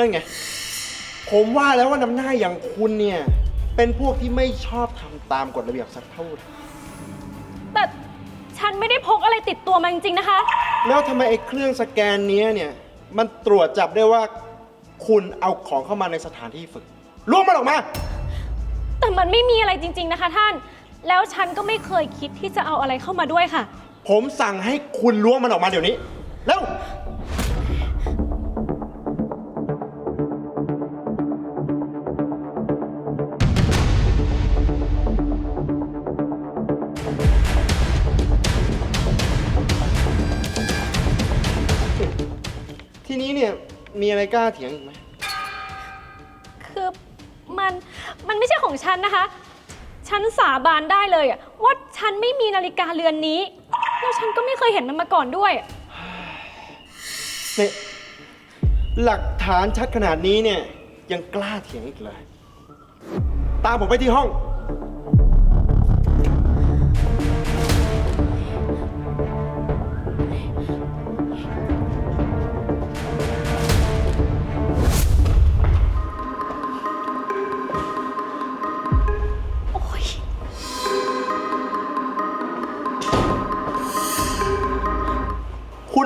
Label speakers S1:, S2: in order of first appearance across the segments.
S1: นั่นไง ผมว่าแล้วว่าน้ำหน้าอย่างคุณเนี่ย เป็นพวกที่ไม่ชอบทำตามกฎระเบียบสักเท่าไหร่
S2: แต่ฉันไม่ได้พกอะไรติดตัวมาจริงๆนะคะ
S1: แล้วทำไมไอ้เครื่องสแกนเนี้ยเนี่ย มันตรวจจับได้ว่า คุณเอาของเข้ามาในสถานที่ฝึกล้วงมันออกมา
S2: แต่มันไม่มีอะไรจริง ๆนะคะ ท่าน แล้วฉันก็ไม่เคยคิดที่จะเอาอะไรเข้ามาด้วยค่ะ
S1: ผมสั่งให้คุณล้วงมันออกมาเดี๋ยวนี้ แล้ว มีอะไรกล้าเถียงอีกไหม
S2: คือมันมันไม่ใช่ของฉันนะคะ ฉันสาบานได้เลยอะว่าฉันไม่มีนาฬิกาเรือนนี้ แล้วฉันก็ไม่เคยเห็นมันมาก่อนด้วย
S1: เนี่ยหลักฐานชัดขนาดนี้เนี่ยยังกล้าเถียงอีกเลย ตามผมไปที่ห้อง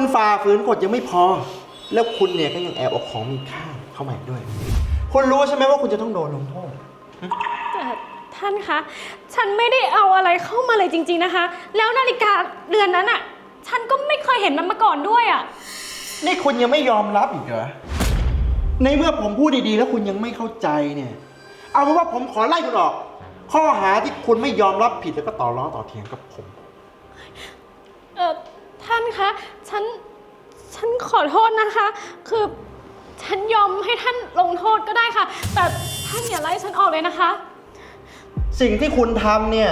S1: คุณฝ่าฝืนกฎยังไม่พอ แล้วคุณเนี่ยก็ยังแอบเอาของมีค่าเข้ามาอีกด้วย คุณรู้ใช่ไหมว่าคุณจะต้องโดนลงโทษ
S2: แต่ท่านคะ ฉันไม่ได้เอาอะไรเข้ามาเลยจริง ๆนะคะ แล้วนาฬิกาเรือนนั้นอะฉันก็ไม่เคยเห็นมันมาก่อนด้วยอะ
S1: นี่คุณยังไม่ยอมรับอีกเหรอ ในเมื่อผมพูดดีๆ แล้วคุณยังไม่เข้าใจเนี่ย เอาเป็นว่าผมขอไล่คุณออก ข้อหาที่คุณไม่ยอมรับผิดแล้วก็ต่อล้อต่อเถียงกับผม
S2: เออท่านคะ ฉัน ฉันขอโทษนะคะ คือฉันยอมให้ท่านลงโทษก็ได้ค่ะ แต่ท่านอย่าไล่ฉันออกเลยนะคะ
S1: สิ่งที่คุณทำเนี่ย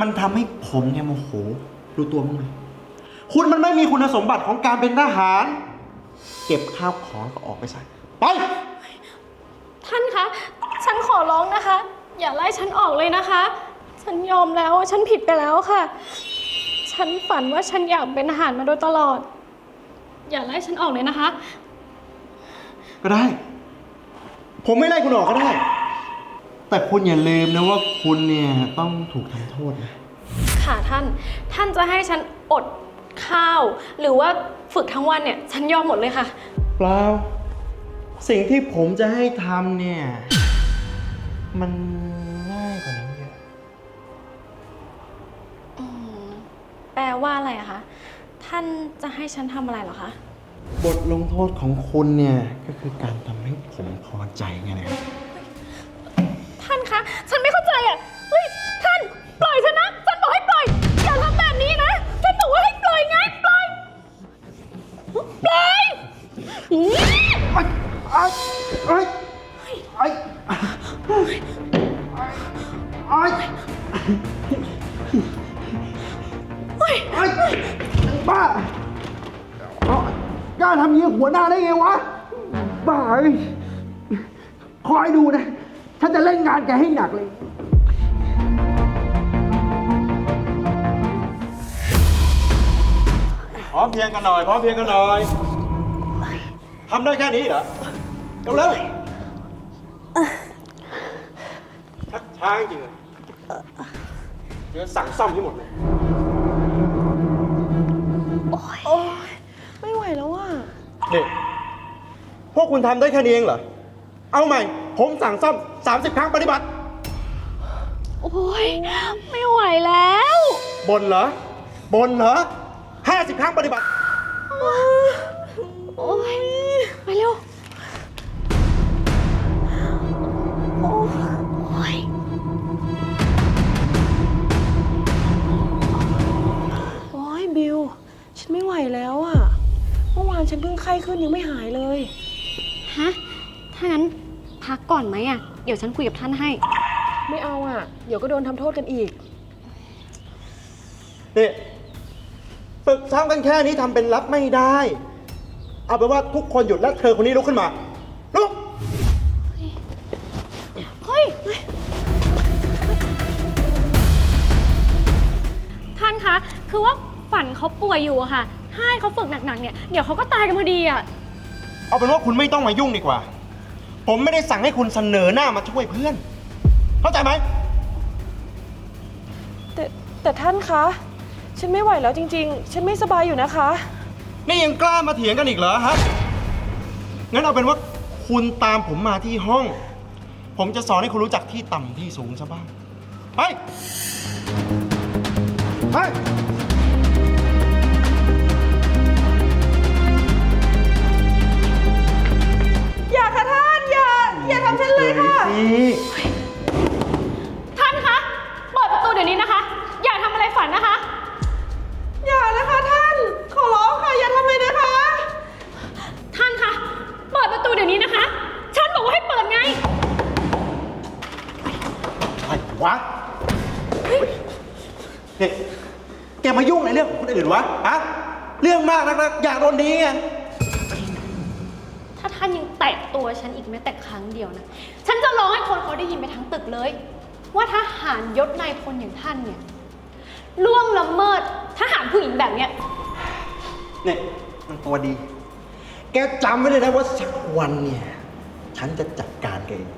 S1: มันทำให้ผมเนี่ยโมโหรู้ตัวมั้างไหมคุณมันไม่มีคุณสมบัติของการเป็นทหาร เก็บข้าวของก็ออกไปซะไป
S2: ท่านคะ ฉันขอร้องนะคะ อย่าไล่ฉันออกเลยนะคะ ฉันยอมแล้ว ฉันผิดไปแล้วค่ะ ฉันฝันว่าฉันอยากเป็นทหารมาโดยตลอด อย่าไล่ฉันออกเลยนะคะ
S1: ก็ได้ ผมไม่ไล่คุณออกก็ได้ แต่คุณอย่าลืมนะว่าคุณเนี่ยต้องถูกทำโทษนะ
S2: ค่ะท่าน ท่านจะให้ฉันอดข้าว หรือว่าฝึกทั้งวันเนี่ย ฉันยอมหมดเลยค่ะ
S1: เปล่า สิ่งที่ผมจะให้ทำเนี่ย มัน
S2: แปลว่าอะไรอะคะ ท่านจะให้ฉันทำอะไรเหรอคะ
S1: บทลงโทษของคุณเนี่ยก็คือการทำให้ผมพอใจไงนะครับ
S2: ท่านคะ ฉันไม่เข้าใจอะเฮ้ย ท่าน ปล่อยฉันนะ ฉันบอกให้ปล่อย อย่าทำแบบนี้นะ ฉันบอกว่าให้ปล่อยไง ปล่อย ปล่อย
S1: หัวหน้าได้ไงวะ บ้าเอ้ยคอยดูนะ ฉันจะเล่นงานแกให้หนักเลย พร้อมเพรียงกันหน่อย พร้อมเพรียงกันหน่อยทำได้แค่นี้เหรอเร็วเร็วชักช้าจริงๆเลยเดี๋ยวสั่งซ่อมที่หมดเลย
S3: โอ้ยไม่ไหวแล้วอะ
S1: นี่พวกคุณทำได้แค่นี้เองเหรอ เอาใหม่ ผมสั่งซ่อม 30 ครั้งปฏิบัติ
S2: โอ้ยไม่ไหวแล้ว
S1: บนเหรอ บนเหรอ 50 ครั้งปฏิบัติ
S2: โอ้ยไปเร็ว โอ้ย
S3: โอ้ยบิว ฉันไม่ไหวแล้วอะเมื่อวานฉันเพิ่งไข้ขึ้นยังไม่หายเลย
S2: ฮะ ถ้างั้นพักก่อนไหมอะเดี๋ยวฉันคุยกับท่านให้
S3: ไม่เอาอะ เดี๋ยวก็โดนทำโทษกันอีก
S1: นี่ฝึกซ้อมกันแค่นี้ทำเป็นรับไม่ได้ เอาเป็นว่าทุกคนหยุดและเธอคนนี้ลุกขึ้นมาลุก
S2: เฮ้ย ท่านคะ คือว่าฝันเขาป่วยอยู่อะค่ะ ให้เขาฝึกหนักๆเนี่ย เดี๋ยวเขาก็ตายกันพอดีอะ
S1: เอาเป็นว่าคุณไม่ต้องมายุ่งดีกว่า ผมไม่ได้สั่งให้คุณเสนอหน้ามาช่วยเพื่อน เข้าใจไหม
S4: แต่แต่ท่านคะ ฉันไม่ไหวแล้วจริง ๆ ฉันไม่สบายอยู่นะคะ
S1: นี่ยังกล้ามาเถียงกันอีกเหรอฮะ งั้นเอาเป็นว่าคุณตามผมมาที่ห้อง ผมจะสอนให้คุณรู้จักที่ต่ำที่สูงซะบ้าง ไป ไป
S4: เลยค่ะ
S2: ท่านคะ เปิดประตูเดี๋ยวนี้นะคะ อย่าทำอะไรฝันนะคะ
S4: อย่านะคะท่าน ขอร้องค่ะอย่าทำเลยนะคะ
S2: ท่านคะ เปิดประตูเดี๋ยวนี้นะคะ ฉันบอกว่าให้เปิดไง
S1: อะไรวะเนี่ยแกมายุ่งในเรื่องของคนอื่นวะฮะเรื่องมากนักนะอยากโดนดีไง
S2: ถ้าท่านยังแตะตัวฉันอีกแม้แต่ครั้งเดียวนะ ฉันจะร้องให้คนเขาได้ยินไปทั้งตึกเลย ว่าทหารยศนายพลอย่างท่านเนี่ยล่วงละเมิดทหารผู้หญิงแบบเนี้ย
S1: เนี่ยมันตัวดี แกจำไว้เลยนะว่าสักวันเนี่ย ฉันจะจัดการแกเอง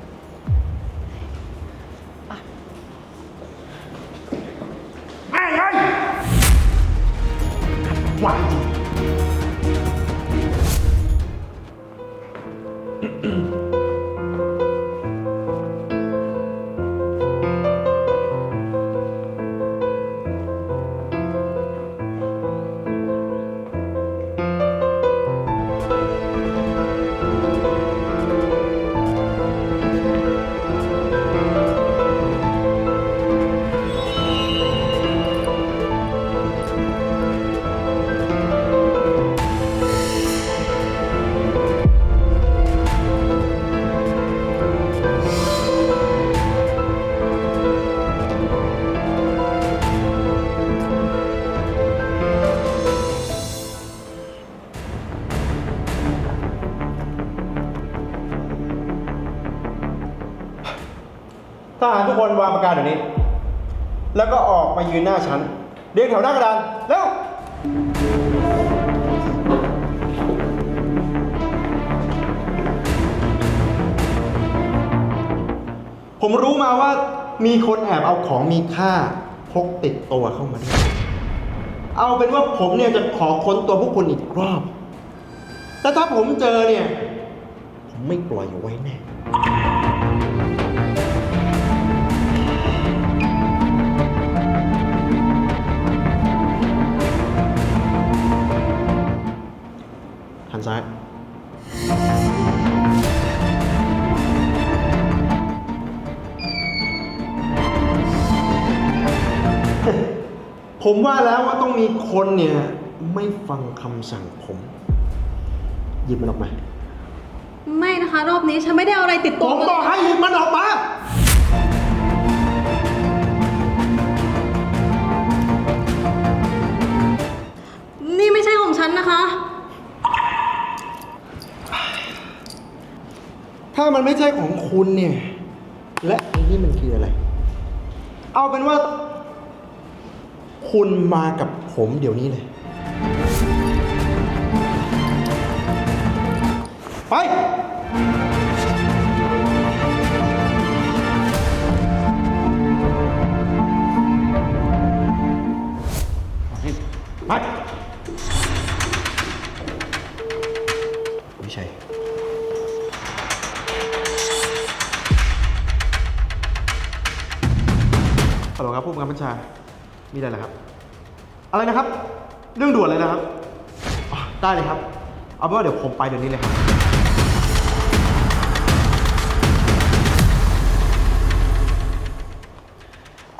S1: กางปากกาเดี๋ยวนี้ แล้วก็ออกมายืนหน้าฉัน เรียงแถวหน้ากระดานเร็วผมรู้มาว่ามีคนแอบเอาของมีค่าพกติดตัวเข้ามาด้วย เอาเป็นว่าผมเนี่ยจะขอค้นตัวพวกคุณอีกรอบ แต่ถ้าผมเจอเนี่ย ผมไม่ปล่อยเอาไว้แน่ หันซ้าย ผมว่าแล้วว่าต้องมีคนเนี่ย ไม่ฟังคำสั่งผม หยิบมันออกมา
S5: ไม่นะคะ รอบนี้ฉันไม่ได้เอาอะไรติด
S1: ผ
S5: ตัว
S1: มบอกให้หยิบมันออกมา
S5: นี่ไม่ใช่ของฉันนะคะ
S1: ถ้ามันไม่ใช่ของคุณเนี่ย และไอ้นี่มันคืออะไร เอาเป็นว่า คุณมากับผมเดี๋ยวนี้เลย ไป ไป ครับผู้บังคับบัญชา มีอะไรเหรอครับ อะไรนะครับ เรื่องด่วนเลยนะครับอ๋อได้เลยครับ เอาเป็นว่าเดี๋ยวผมไปเดี๋ยวนี้เลยครับ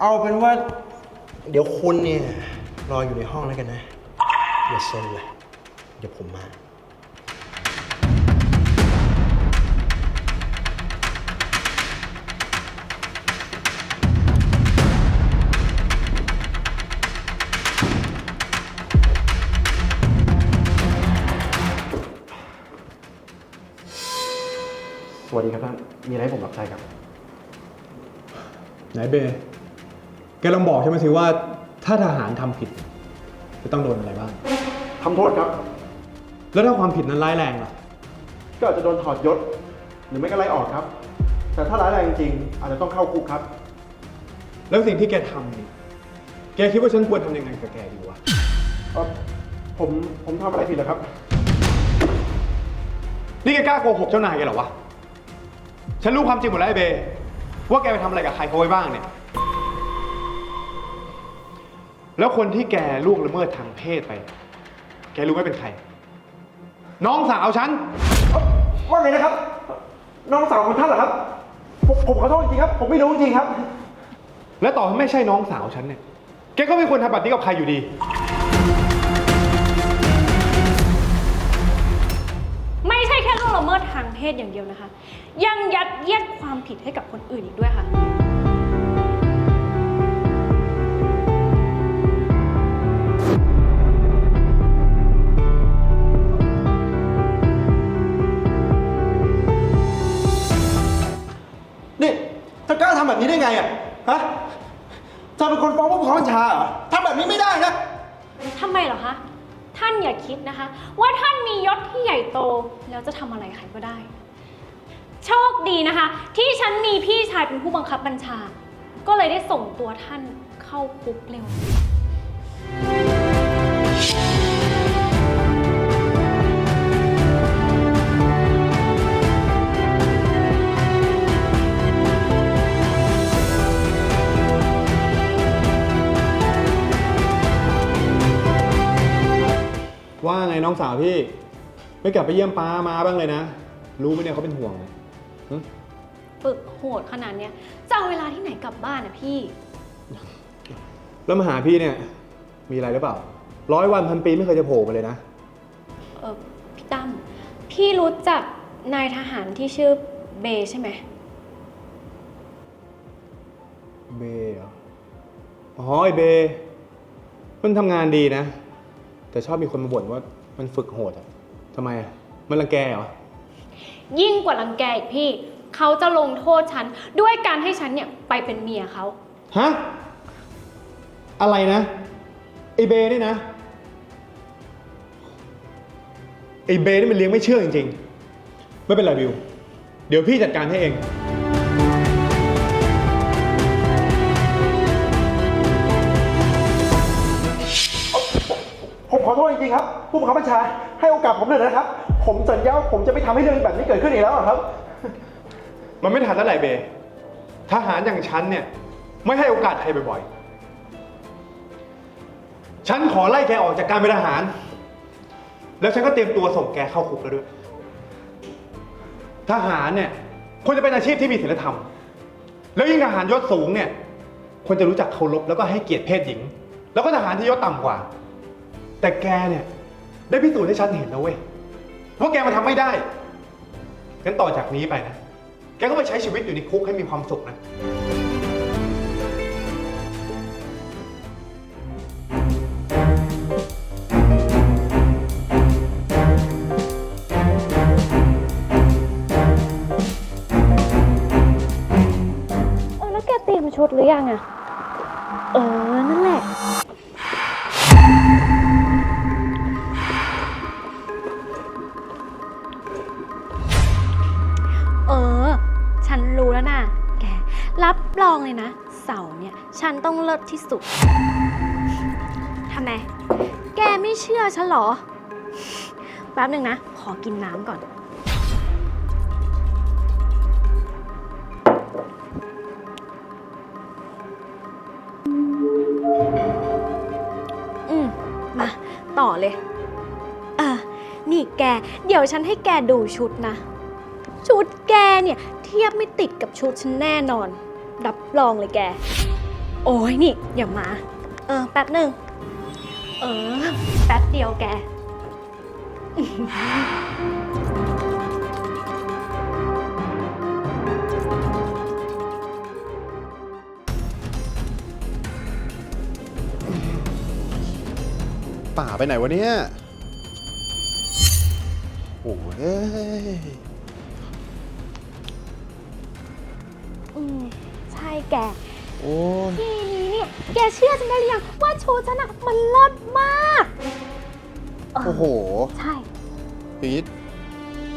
S1: เอาเป็นว่า เดี๋ยวคุณเนี่ยรออยู่ในห้องแล้วกันนะ อย่าซนเลย เดี๋ยวผมมา ดีครับท่านมีอะไรให้ผมรับใช้ครับ
S6: ไหนเบย์แกลองบอกใช่ไหมสิว่า ถ้าทหารทำผิด จะต้องโดนอะไรบ้าง
S1: ทำโทษครับ
S6: แล้วถ้าความผิดนั้นร้ายแรงล่ะ
S1: ก็อาจจะโดนถอดยศ หรือไม่ก็ไล่ออกครับ แต่ถ้าร้ายแรงจริงๆอาจจะต้องเข้าคุกครับ
S6: แล้วสิ่งที่แกทำเนี่ยแกคิดว่าฉันควรทำยังไงกับแกดีวะ
S1: เอ่อผมผมทำอะไรผิดเหรอครับ
S6: นี่แกกล้าโกหกเจ้านายแกเหรอวะ ฉันรู้ความจริงหมดแล้วไอ้เบว่าแกไปทำอะไรกับใครเขาไว้บ้างเนี่ย แล้วคนที่แกล่วงละเมิดทางเพศไป แกรู้ไหมเป็นใคร น้องสาวฉัน
S1: ว่าไงนะครับ น้องสาวของท่านเหรอครับ ผมผมขอโทษจริงๆครับ ผมไม่รู้จริงๆครับ
S6: และต่อให้ไม่ใช่น้องสาวฉันเนี่ย แกก็ไม่ควรทำแบบนี้กับใครอยู่ดี
S2: เมิดทางเพศอย่างเดียวนะคะ ยังยัดเยียดความผิดให้กับคนอื่นอีกด้วยค่ะ
S1: นี่เธอกล้าทำแบบนี้ได้ไงอะ ฮะเธอเป็นคนฟ้องผู้บังคับบัญชาเหรอทำแบบนี้ไม่ได้นะ
S2: ทำไมเหรอคะ ท่านอย่าคิดนะคะ ว่าท่านมียศที่ใหญ่โต แล้วจะทำอะไรใครก็ได้ โชคดีนะคะ ที่ฉันมีพี่ชายเป็นผู้บังคับบัญชา ก็เลยได้ส่งตัวท่านเข้าคุกเร็ว
S6: ว่าไงน้องสาวพี่ ไม่กลับไปเยี่ยมป้ามาบ้างเลยนะ รู้ไหมเนี่ยเขาเป็นห่วงเลยหึ
S2: ฝึกโหดขนาดเนี้ยจะเอาเวลาที่ไหนกลับบ้านอะพี่
S6: แล้วมาหาพี่เนี่ย มีอะไรหรือเปล่า ร้อยวันพันปีไม่เคยจะโผล่มาเลยนะ
S2: เออพี่ตั้มพี่รู้จักนายทหารที่ชื่อเบย์ใช่ไหม
S6: เบเหรออ๋อไอเบมันทำงานดีนะ แต่ชอบมีคนมาบ่นว่ามันฝึกโหดอะทำไมอะมันรังแกเหรอ
S2: ยิ่งกว่ารังแกอีกพี่ เขาจะลงโทษฉัน ด้วยการให้ฉันเนี่ยไปเป็นเมียเขา
S6: ฮะ อะไรนะ ไอเบนี่นะ ไอเบนี่มันเลี้ยงไม่เชื่อจริงๆ ไม่เป็นไรบิว เดี๋ยวพี่จัดการให้เอง
S1: โทษจริงๆครับ ผู้บังคับบัญชาให้โอกาสผมหน่อยนะครับ ผมสัญญาว่าผมจะไม่ทำให้เรื่องแบบนี้เกิดขึ้นอีกแล้วอะครับ
S6: มันไม่ทันแล้วไหลเบทหารอย่างฉันเนี่ย ไม่ให้โอกาสใครบ่อยๆ ฉันขอไล่แกออกจากการเป็นทหาร แล้วฉันก็เตรียมตัวส่งแกเข้าคุกแล้วด้วย ทหารเนี่ยควรจะเป็นอาชีพที่มีศีลธรรม แล้วยิ่งทหารยศสูงเนี่ยควรจะรู้จักเคารพแล้วก็ให้เกียรติเพศหญิง แล้วก็ทหารที่ยศต่ำกว่า แต่แกเนี่ย ได้พิสูจน์ให้ฉันเห็นแล้วเว้ยว่าแกมาทำไม่ได้งั้นต่อจากนี้ไปนะ แกก็ไปใช้ชีวิตอยู่ในคุกให้มีความสุขนะ
S2: เออ แล้วแกเตรียมชุดหรือยังอะเออ นั่นแหละ รองเลยนะ เสาร์เนี่ย ฉันต้องเลิศที่สุด ทำไม แกไม่เชื่อฉันเหรอ แป๊บหนึ่งนะ ขอกินน้ำก่อน อืม มา ต่อเลย เออ นี่แก เดี๋ยวฉันให้แกดูชุดนะ ชุดแกเนี่ย เทียบไม่ติดกับชุดฉันแน่นอน รับรองเลยแก โอ้ยนี่อย่ามา เออ แป๊บหนึ่ง เออ แป๊บเดียวแก
S7: ป่าไปไหนวะเนี่ย โอ้ย
S2: อืมใช่ แก
S7: โอ้ย
S2: ทีนี้เนี่ยแกเชื่อฉันได้หรือยังว่าชุดฉันอะมันเลิศมากเออ
S7: โอ้โห
S2: ใช่
S7: อย่างนี้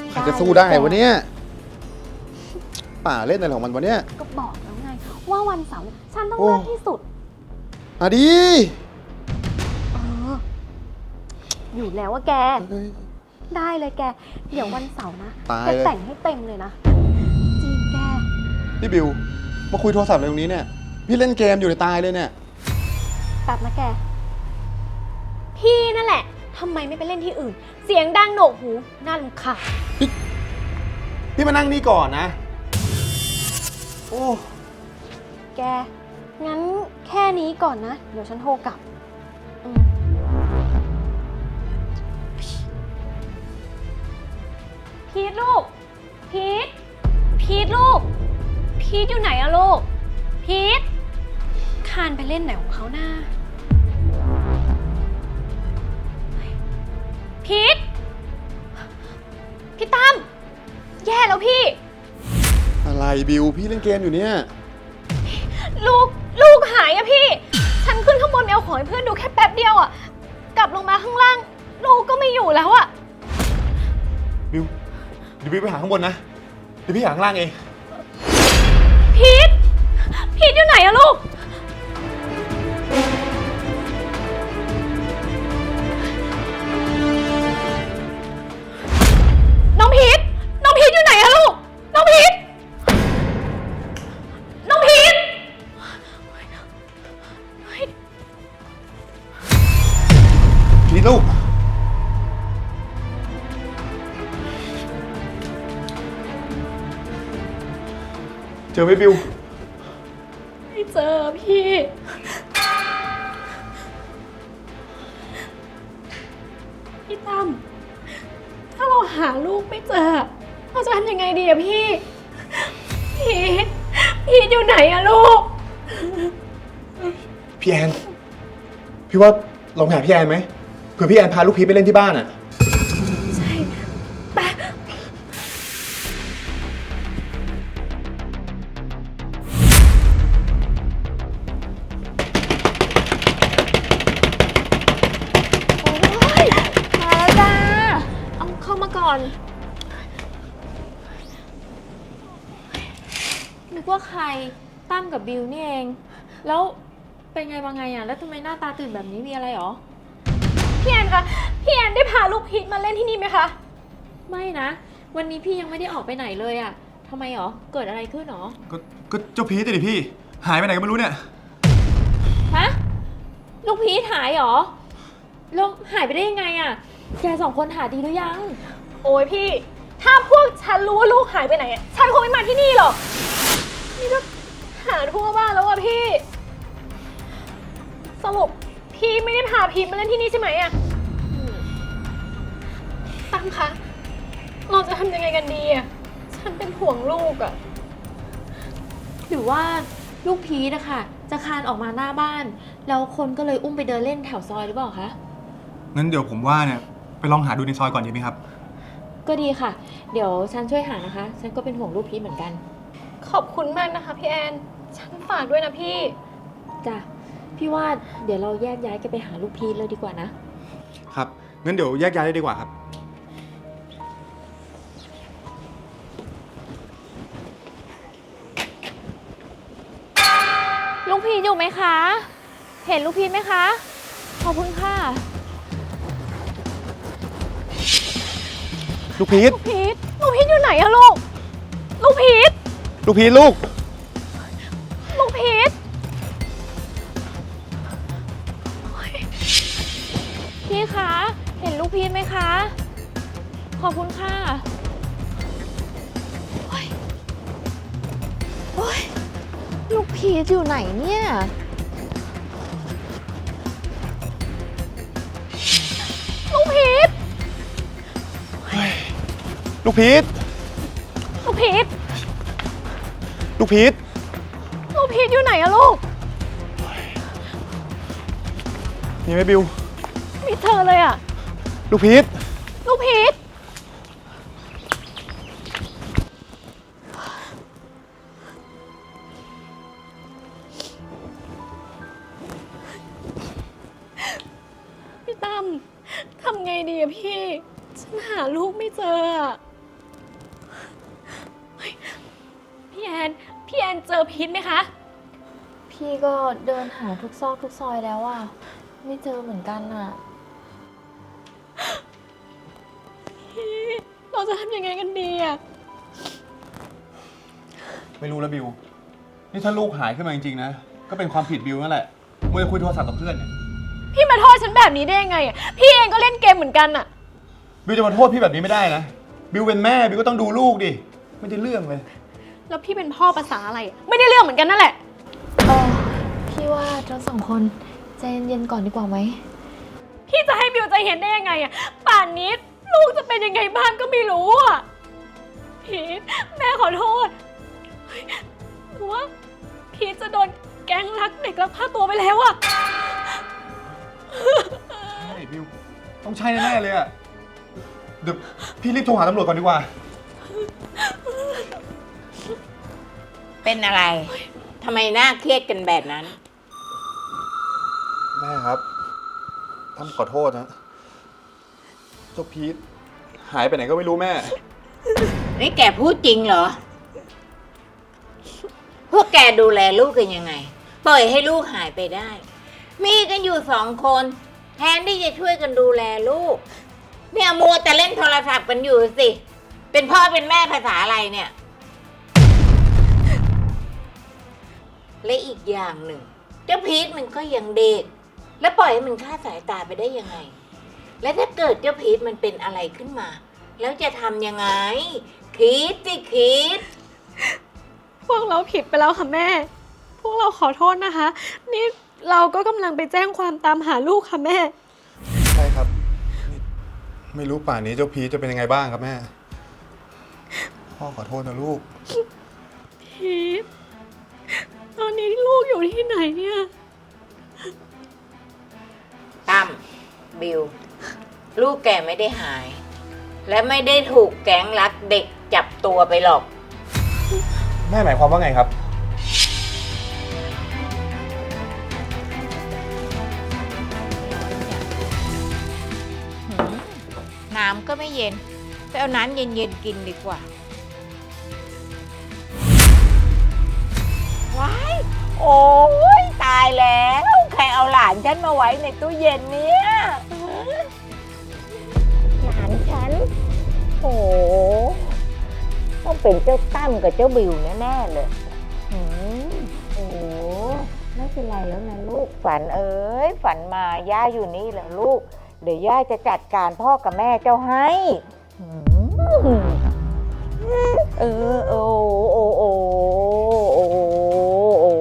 S7: ใครจะสู้ได้วะเนี่ยป่าเล่นอะไรของมันวะเนี่ย
S2: ก็บอกแล้วไง ว่าวันเสาร์เนี่ยฉันต้อง
S7: โอ้
S2: เลิกที่สุด
S7: อะดี
S2: เออ อยู่แล้วว่าแก
S7: เฮ้ย
S2: ได้เลยแก เดี๋ยววันเสาร์นะ
S7: ตาย
S2: จะ
S7: เลย
S2: แต่งให้เต็มเลยนะ จริงแก
S7: พี่บิว มาคุยโทรศัพท์อะไรตรงนี้เนี่ย พี่เล่นเกมอยู่ในตายเลยเนี่ย
S2: กลับนะแก พี่นั่นแหละทำไมไม่ไปเล่นที่อื่น เสียงดังโหนวกหูน่ารำคาญ
S6: พี่มานั่งนี่ก่อนนะ โอ้
S2: แก งั้นแค่นี้ก่อนนะ เดี๋ยวฉันโทรกลับอืมพีทลูก พีท พีทลูก พีทอยู่ไหนอะลูก พีทคานไปเล่นไหนของเขาหน้า พีทพี่ตั้มแย่แล้วพี่
S7: อะไรบิวพี่เล่นเกมอยู่เนี่ย
S2: ลูก ลูกหายอะพี่ ฉันขึ้นข้างบนไปเอาของให้เพื่อนดูแค่แป๊บเดียวอะกลับลงมาข้างล่าง ลูกก็ไม่อยู่แล้วอะ
S6: บิวเดี๋ยวบิวไปหาข้างบนนะ เดี๋ยวพี่หาข้างล่างเอง
S2: พีทพีทอยู่ไหนอะลูก อไห
S6: มบิว
S2: ไม่เจอพี่ พี่ตั้มถ้าเราหาลูกไม่เจอ เราจะทำยังไงดีอะพี่ พีทพีทอยู่ไหนอะลูก
S6: พี่แอน พี่ว่าลองไปหาพี่แอนไหมเผื่อพี่แอนพาลูกพีทไปเล่นที่บ้านอะ
S4: กับบิวนี่เอง แล้วเป็นไงมาไงอะ แล้วทำไมหน้าตาตื่นแบบนี้มีอะไรหรอ
S2: พี่แอนคะพี่แอนได้พาลูกพีทมาเล่นที่นี่ไหมคะ
S4: ไม่นะ วันนี้พี่ยังไม่ได้ออกไปไหนเลยอะทำไมหรอ เกิดอะไรขึ้นหรอ
S6: ก็ก็เจ้าพีทดิพี่ หายไปไหนก็ไม่รู้เนี่ย
S4: ฮะ ลูกพีชหายเหรอแล้วหายไปได้ยังไงอะ แกสองคนหาดีหรือยัง
S2: โอ้ยพี่ ถ้าพวกฉันรู้ว่าลูกหายไปไหนอะฉันคงไม่มาที่นี่หรอก นี่ก็ หาทั่วบ้านแล้วอะพี่ สรุปพี่ไม่ได้พาพีทมาเล่นที่นี่ใช่ไหมอะตั้มคะ เราจะทำยังไงกันดีอะฉันเป็นห่วงลูกอะ
S4: หรือว่าลูกพีชอะค่ะจะคลานออกมาหน้าบ้าน แล้วคนก็เลยอุ้มไปเดินเล่นแถวซอยหรือเปล่าคะ
S6: งั้นเดี๋ยวผมว่าเนี่ยไปลองหาดูในซอยก่อนดีไหมครับ
S4: ก็ดีค่ะ เดี๋ยวฉันช่วยหานะคะ ฉันก็เป็นห่วงลูกพีชเหมือนกัน
S2: ขอบคุณมากนะคะพี่แอน ฉันฝากด้วยนะพี่
S4: จ้ะพี่ว่าเดี๋ยวเราแยกย้ายกันไปหาลูกพีชเลยดีกว่านะ
S6: ครับงั้นเดี๋ยวแยกย้ายเลยดีกว่าครับ
S4: ลูกพีชอยู่ไหมคะ เห็นลูกพีชไหมคะ ขอบคุณค่ะ
S6: ลูกพีท
S2: ลูกพีทลูกพีทอยู่ไหนอะลูกลูกพีท
S6: ลูกพีทลูก
S2: พี่
S4: คะ เห็นลูกพีชไหมคะ ขอบคุณค่ะลูกพีชอยู่ไหนเนี่ย
S2: ลูกพีท
S6: ลูกพีท
S2: ลูกพีท
S6: ลูกพีท
S2: ลูกพีทอยู่ไหนอะลูก
S6: มีไหมบิว
S2: ไม่เจอเลยอะ
S6: ลูกพีท
S2: ลูกพีทพี่ตั้มทำไงดีอะพี่ ฉันหาลูกไม่เจออะเฮ้ยพี่แอน พี่แอนเจอพีทไหมคะ
S4: พี่ก็เดินหาทุกซอกทุกซอยแล้วอะไม่เจอเหมือนกันอะ
S2: เราจะทำยังไงกันดีอะ
S6: ไม่รู้แล้วบิว นี่ถ้าลูกหายขึ้นมาจริงๆนะ ก็เป็นความผิดบิวนั่นแหละมัวแต่คุยโทรศัพท์กับเพื่อนเนี่ย
S2: พี่มาโทษฉันแบบนี้ได้ยังไงอะพี่เองก็เล่นเกมเหมือนกันอะ
S6: บิวจะมาโทษพี่แบบนี้ไม่ได้นะ บิวเป็นแม่ บิวก็ต้องดูลูกดิ ไม่ได้เรื่องเลย
S2: แล้วพี่เป็นพ่อภาษาอะไรอะไม่ได้เรื่องเหมือนกันนั่นแหละ
S4: เออพี่ว่าเราสองคนใจเย็นๆก่อนดีกว่าไหม
S2: พี่จะให้บิวใจเห็นได้ยังไงอะป่านนี้ ลูกจะเป็นยังไงบ้างก็ไม่รู้อะพีทแม่ขอโทษเฮ้ยหรือว่าพีทจะโดนแก๊งรักเด็กลักพาตัวไปแล้วอะ
S6: ใช่บิวต้องใช่แน่ๆเลยอะเดี๋ยวพี่รีบโทรหาตำรวจก่อนดีกว่า
S8: เป็นอะไร ทำไมหน้าเครียดกันแบบนั้น
S7: แม่ครับตั้มขอโทษนะเจ้าพีทหายไปไหนก็ไม่รู้แม่
S8: นี่แกพูดจริงเหรอ พวกแกดูแลลูกกันยังไง ปล่อยให้ลูกหายไปได้ มีกันอยู่สองคน แทนที่จะช่วยกันดูแลลูก เนี่ยมัวแต่เล่นโทรศัพท์กันอยู่สิ เป็นพ่อเป็นแม่ภาษาอะไรเนี่ย และอีกอย่างหนึ่ง เจ้าพีทมันก็ยังเด็ก แล้วปล่อยให้มันคลาสายตาไปได้ยังไง และถ้าเกิดเจ้าพีทมันเป็นอะไรขึ้นมา แล้วจะทำยังไง คิดสิคิด
S2: พวกเราผิดไปแล้วค่ะแม่ พวกเราขอโทษนะคะ นี่เราก็กำลังไปแจ้งความตามหาลูกค่ะแม่
S7: ใช่ครับนี่ไม่รู้ป่านนี้เจ้าพีทจะเป็นยังไงบ้างครับแม่ พ่อขอโทษนะลูก
S2: พีทตอนนี้ลูกอยู่ที่ไหนเนี่ย
S8: ตั้มบิว ลูกแกไม่ได้หาย และไม่ได้ถูกแก๊งรักเด็กจับตัวไปหรอก
S6: แม่หมายความว่าไงครับ
S8: น้ำก็ไม่เย็น ไปเอาน้ำเย็นๆกินดีกว่า ว้าย โอ้ยตายแล้ว ใครเอาหลานฉันมาไว้ในตู้เย็นเนี่ย โอ้ต้องเป็นเจ้าตั้มกับเจ้าบิวแน่ๆเลยหืมโอ้ไม่เป็นไรแล้วนะลูก ฝันเอ้ย ฝันมาย่าอยู่นี่แหละลูก เดี๋ยวย่าจะจัดการพ่อกับแม่เจ้าให้หืมเออโอ้โอ้โอ้โอ้โอ้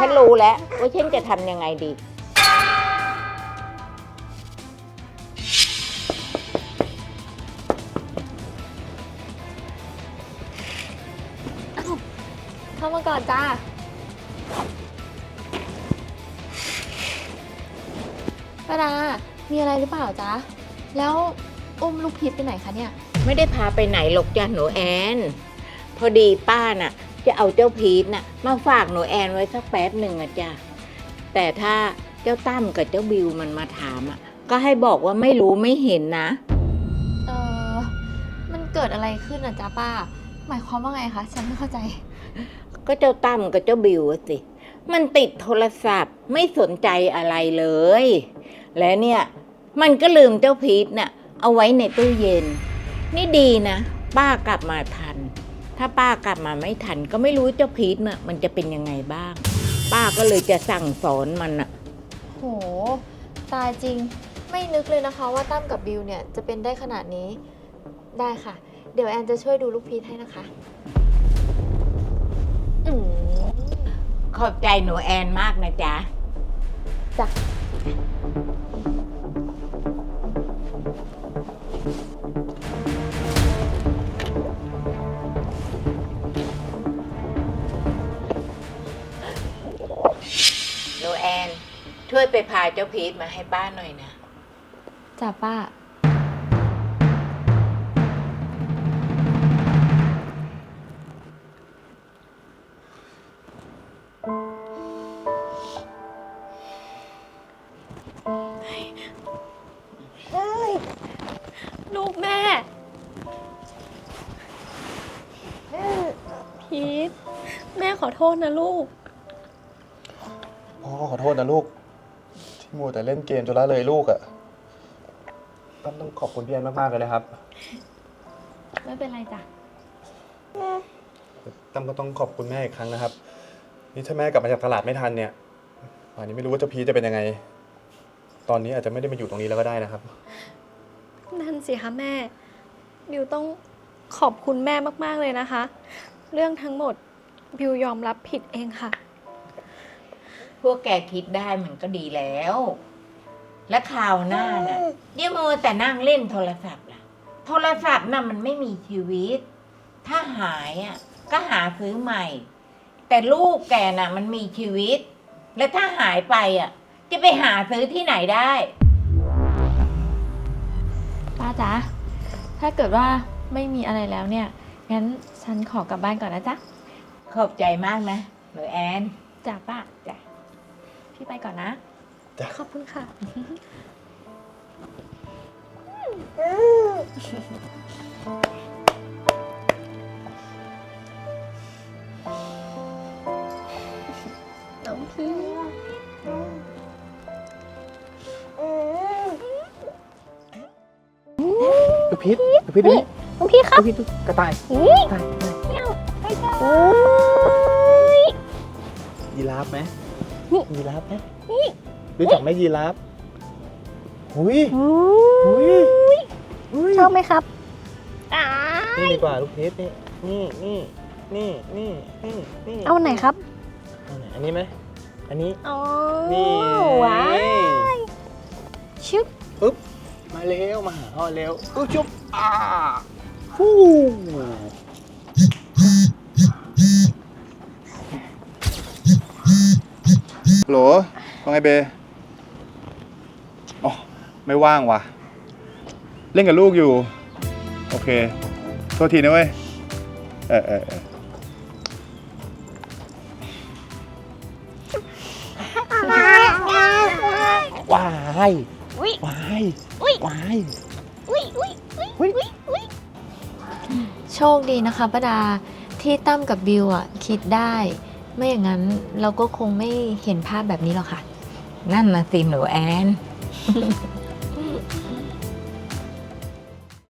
S8: ฉันรู้แล้วว่าฉันจะทำยังไงดีา
S4: มาก่อนจ้า ป้าดา มีอะไรหรือเปล่าจ๊ะ แล้วอุ้มลูกพีชไปไหนคะเนี่ย
S8: ไม่ได้พาไปไหนหรอกจ้ะหนูแอน พอดีป้าน่ะ จะเอาเจ้าพีทน่ะ มาฝากหนูแอนไว้สักแป๊บหนึ่งอะจ้ะแต่ถ้าเจ้าตั้มกับเจ้าบิวมันมาถามอะก็ให้บอกว่าไม่รู้ไม่เห็นนะ
S4: เออมันเกิดอะไรขึ้นอะจ๊ะป้า หมายความว่าไงคะ ฉันไม่เข้าใจ
S8: ก็เจ้าตั้มกับเจ้าบิวอะสิ มันติดโทรศัพท์ไม่สนใจอะไรเลย และเนี่ย มันก็ลืมเจ้าพีทน่ะ เอาไว้ในตู้เย็น นี่ดีนะ ป้ากลับมาทัน ถ้าป้ากลับมาไม่ทัน ก็ไม่รู้เจ้าพีทน่ะมันจะเป็นยังไงบ้าง ป้าก็เลยจะสั่งสอนมันน่ะ
S4: โห ตายจริง ไม่นึกเลยนะคะว่าตั้มกับบิวเนี่ยจะเป็นได้ขนาดนี้ ได้ค่ะ เดี๋ยวแอนจะช่วยดูลูกพีชให้นะคะ
S8: ขอบใจหนูแอนมากนะจ๊ะ
S4: จ้ะ
S8: หนูแอน ช่วยไปพาเจ้าพีทมาให้ป้าหน่อยนะ
S4: จ้ะป้า
S2: โทษนะลูก
S6: พ่อขอโทษนะลูก ที่มัวแต่เล่นเกมจนละเลยลูกอะ
S7: ตั้มต้องขอบคุณพี่แอนมากๆเลยนะครับ
S4: ไม่เป็นไรจ้ะ
S7: ตั้มก็ต้องขอบคุณแม่อีกครั้งนะครับ นี่ถ้าแม่กลับมาจากตลาดไม่ทันเนี่ยป่านนี้ไม่รู้ว่าเจ้าพีชจะเป็นยังไง ตอนนี้อาจจะไม่ได้มาอยู่ตรงนี้แล้วก็ได้นะครับ
S2: นั่นสิคะแม่ บิวต้องขอบคุณแม่มาก ๆ เลยนะคะ เรื่องทั้งหมด บิวยอมรับผิดเองค่ะ
S8: พวกแกคิดได้มันก็ดีแล้ว และข่าวหน้าน่ะเดี๋ยวมัวแต่นั่งเล่นโทรศัพท์ล่ะ โทรศัพท์น่ะมันไม่มีชีวิต ถ้าหายอะก็หาซื้อใหม่ แต่ลูกแกน่ะ มันมีชีวิต และถ้าหายไปอะ จะไปหาซื้อที่ไหนได้
S4: ป้าจ๊ะ ถ้าเกิดว่าไม่มีอะไรแล้วเนี่ย งั้นฉันขอกลับบ้านก่อนนะจ๊ะ
S8: ขอบใจมากนะหนูแอน
S4: จ้ะป้าจ้ะพี่ไปก่อนนะ
S2: ขอบคุณค่ะ น้องพี่
S7: ดูพีชดูพีชดูนี่
S2: น้องพี่ครับ
S7: ดูพีชดูกระต่าย
S2: อุ๊ย
S7: กระต่าย
S2: ไม่เอาไม่ได้
S7: ยีราฟไหม
S2: นี่
S7: ยีราฟไหมรู้จักไหมยีราฟหุย
S2: อุ๊
S7: หุย
S2: ย
S7: หุย
S2: ชอบไหมครับอ่า
S7: นี่ดีกว่าลูกพีชนี่นี่นี่นี่นี่นี่นี่
S2: เอาไหนครับ
S7: เอาไหนอันนี้ไหมอันนี้
S2: อ๋อ
S7: นี่
S2: ว้ายชึบ
S7: ปึ๊บมาเร็วมาหาพ่อเร็วอุ๊ยจุ๊บอ่าฟู่
S6: โหลว่าไงเบอ๋อไม่ว่างว่ะ เล่นกับลูกอยู่ โอเค โทษทีนะเว้ย เออเออเออว้าย
S2: อุ๊ย
S6: ว้าย
S2: อุ๊ย
S6: ว้าย
S2: อุ๊ยอุ๊ยอุ๊ยอุ๊ยอุ๊ย
S4: โชคดีนะคะป้าดาที่ตั้มกับบิวอะ คิดได้ ไม่อย่างนั้นเราก็คงไม่เห็นภาพแบบนี้หรอกค่ะ
S8: นั่นนะสิหนูแอน